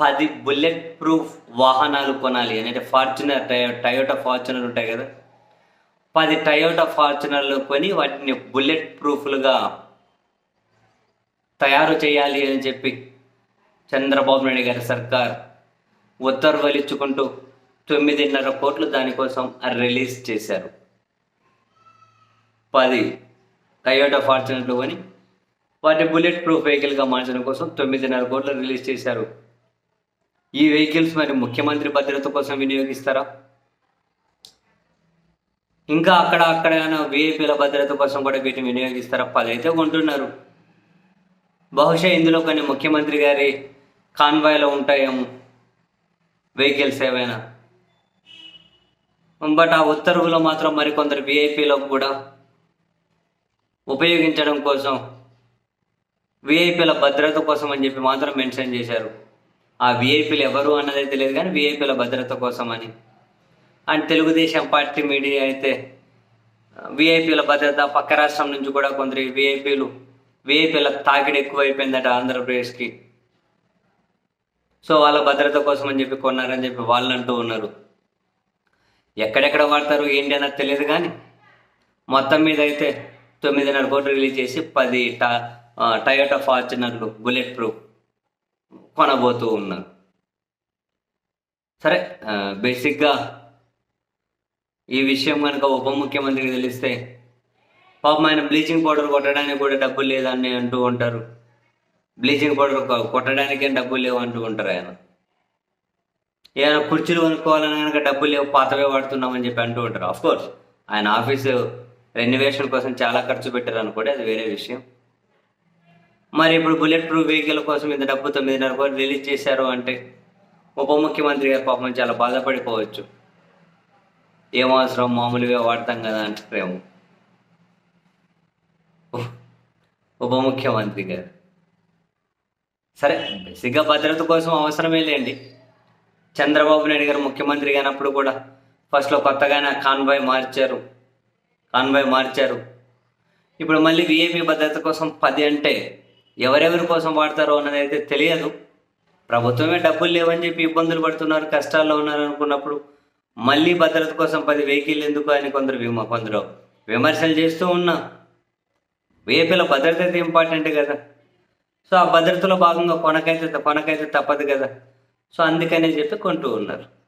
పది bullet proof వాహనాలు కొనాలి. అని అంటే ఫార్చునర్ టయో టయోటా ఫార్చునర్ ఉంటాయి కదా. పది టయోటా ఫార్చునర్లు కొని వాటిని బుల్లెట్ ప్రూఫ్లుగా తయారు చేయాలి అని చెప్పి చంద్రబాబు నాయుడు గారి సర్కార్ ఉత్తర్వులు ఇచ్చుకుంటూ తొమ్మిదిన్నర కోట్లు దానికోసం రిలీజ్ చేశారు. పది టయోటా ఫార్చునర్లు కొని వాటిని బుల్లెట్ ప్రూఫ్ వెహికల్గా మార్చడం కోసం తొమ్మిదిన్నర కోట్లు రిలీజ్ చేశారు. ఈ వెహికల్స్ మరి ముఖ్యమంత్రి భద్రత కోసం వినియోగిస్తారా? ఇంకా అక్కడ అక్కడ వీఐపీల భద్రత కోసం కూడా వీటిని వినియోగిస్తారా? పదైతే కొంటున్నారు. బహుశా ఇందులో కొన్ని ముఖ్యమంత్రి గారి కాన్వాయ్లో ఉంటాయేమో వెహికల్స్ ఏవైనా. బట్ ఆ ఉత్తర్వులో మాత్రం మరికొందరు విఐపీలకు కూడా ఉపయోగించడం కోసం విఐపీల భద్రత కోసం అని చెప్పి మాత్రం మెన్షన్ చేశారు. ఆ విఐపీలు ఎవరు అన్నది తెలియదు కానీ విఐపీల భద్రత కోసం అని అండ్ తెలుగుదేశం పార్టీ మీడియా అయితే విఐపీల భద్రత పక్క రాష్ట్రం నుంచి కూడా కొందరు విఐపీలు విఐపీల తాకిడి ఎక్కువైపోయిందట ఆంధ్రప్రదేశ్కి. సో వాళ్ళ భద్రత కోసం అని చెప్పి కొన్నారని చెప్పి వాళ్ళు అంటూ ఉన్నారు. ఎక్కడెక్కడ వాడతారు ఏంటి అన్నది తెలియదు కానీ మొత్తం మీద అయితే తొమ్మిదిన్నర కోట్లు రిలీజ్ చేసి పది టయోటా ఫార్చునర్లు బుల్లెట్ ప్రూఫ్. కొనబోతూ ఉన్నారు సరే బేసిక్గా ఈ విషయం కనుక ఉప ముఖ్యమంత్రికి తెలిస్తే పాపం ఆయన బ్లీచింగ్ పౌడర్ కొట్టడానికి కూడా డబ్బులు లేదని అంటూ ఉంటారు. బ్లీచింగ్ పౌడర్ కొట్టడానికే డబ్బులు లేవు అంటూ ఉంటారు ఆయన. ఏదైనా కుర్చీలు కొనుక్కోవాలని కనుక డబ్బులు లేవు పాతవే వాడుతున్నామని చెప్పి అంటూ ఉంటారు. కోర్స్ ఆయన ఆఫీసు రెన్యువేషన్ కోసం చాలా ఖర్చు పెట్టారు అనుకోండి అది వేరే విషయం. మరి ఇప్పుడు బుల్లెట్ ప్రూఫ్ వెహికల్ కోసం ఇంత డబ్బు తొమ్మిదిన్నర కోట్లు రిలీజ్ చేశారు అంటే ఉప ముఖ్యమంత్రి గారు పాపం చాలా బాధపడిపోవచ్చు. ఏం అవసరం? మామూలుగా వాడతాం కదా అంటారేమో ఉప ముఖ్యమంత్రి గారు. సరే బేసిక్గా భద్రత కోసం అవసరమే లేండి. చంద్రబాబు నాయుడు గారు ముఖ్యమంత్రి అయినప్పుడు కూడా ఫస్ట్లో కొత్తగానే కాన్వాయ్ మార్చారు. కాన్వాయ్ మార్చారు. ఇప్పుడు మళ్ళీ విఐపి భద్రత కోసం పది అంటే ఎవరెవరి కోసం వాడతారో అన్నది అయితే తెలియదు. ప్రభుత్వమే డబ్బులు లేవని చెప్పి ఇబ్బందులు పడుతున్నారు కష్టాల్లో ఉన్నారు అనుకున్నప్పుడు మళ్ళీ భద్రత కోసం పది వెహికల్ ఎందుకు అని కొందరు విమ కొందరు విమర్శలు చేస్తూ ఉన్నా. విఐపీల భద్రత అయితే ఇంపార్టెంట్ కదా. సో ఆ భద్రతలో భాగంగా కొనకైతే కొనకైతే తప్పదు కదా. సో అందుకనే చెప్పి కొంటూ ఉన్నారు.